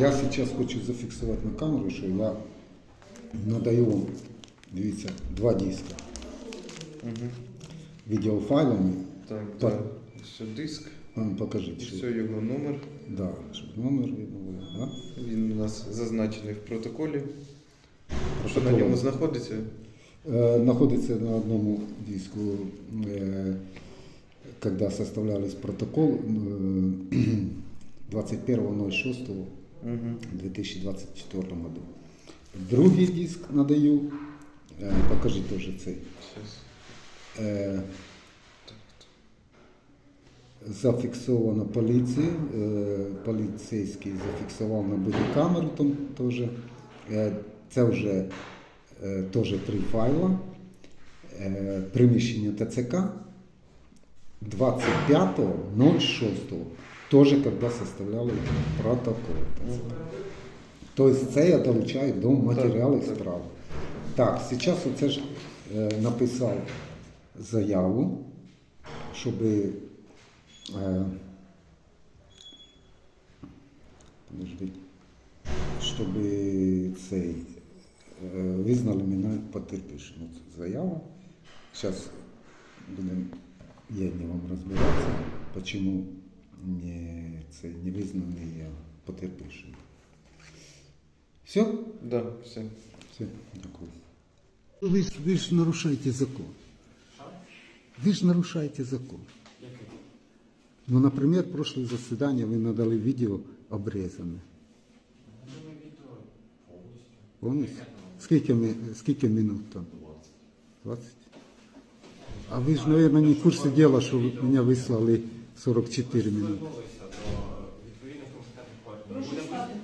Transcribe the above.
Я зараз хочу зафіксувати на камеру, що я надаю вам, дивіться, два диска Угу. відеофайлами. Так, Так. так. Все диск. А, ну, Покажіть, що, Все його номер. да, щоб номер видно було. Да? Він у нас зазначений в протоколі. Що на Протоколом. ньому знаходиться? Э, находится на одном диску, э, когда составлялись протокол э, 21.06.2024 Угу. году. Другий диск надаю, э, покажи тоже цей. Э, Зафіксовано поліції, е, поліцейський зафіксував на бодікамеру там теж. Е, Це вже е, теж три файла. Е, Приміщення ТЦК 25.06. Теж коли составляли протокол. Тобто це я долучаю до матеріалів Так, так. справи. Так, зараз оце ж е, написав заяву, щоб е, подожди, щоб цей е, визнали мене потерпівшим. От Заяву. Зараз будемо єдні вам розбиратися, чому не, це не визнаний я потерпівшим. Все? Да, все. Все, дякую. Ви ж, ви ж нарушаєте закон. Ви ж нарушаєте закон. Ну, наприклад, прошлое засідання ви надали відео обрізане. Повністю? Скільки, скільки минут там? 20? А ви ж, мабуть, не в курсі діла, що ви мене вислали 44 минути. Відповідних компетентних партнерів.